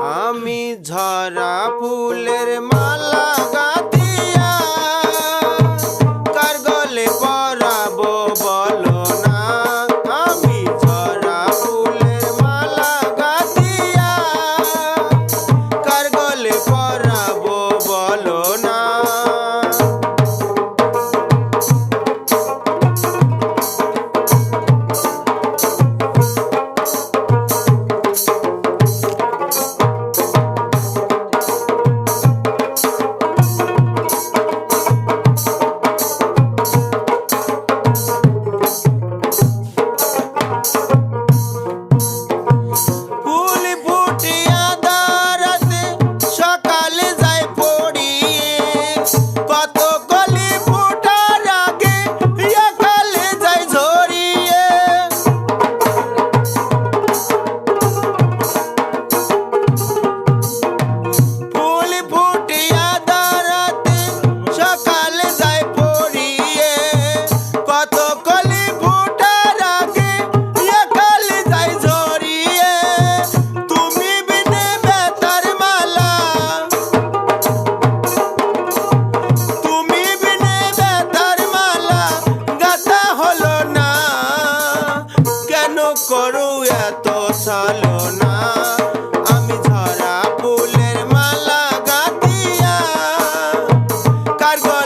আমি ঝরা ফুলের মালা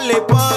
Lollipop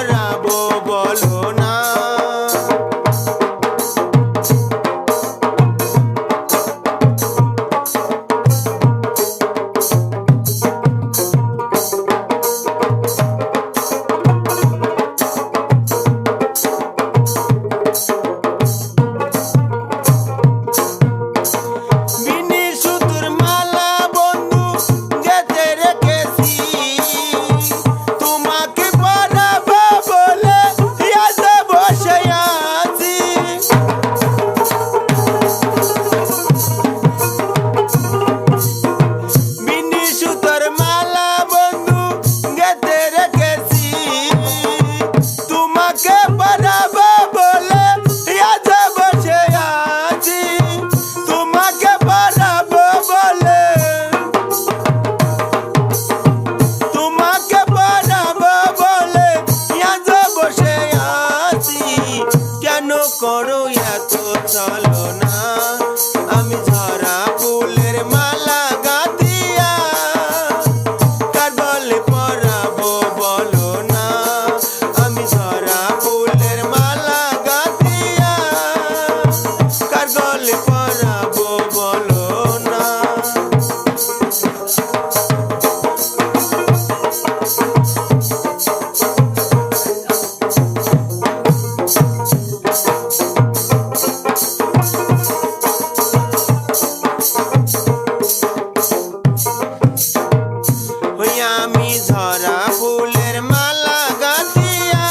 আমি ঝরা ফুলের মালা গাঁথিয়া,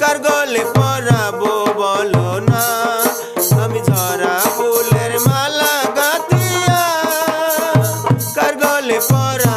কারগলে পরাবো বলো না। আমি ঝরা ফুলের মালা গাঁথিয়া, কারগলে পরা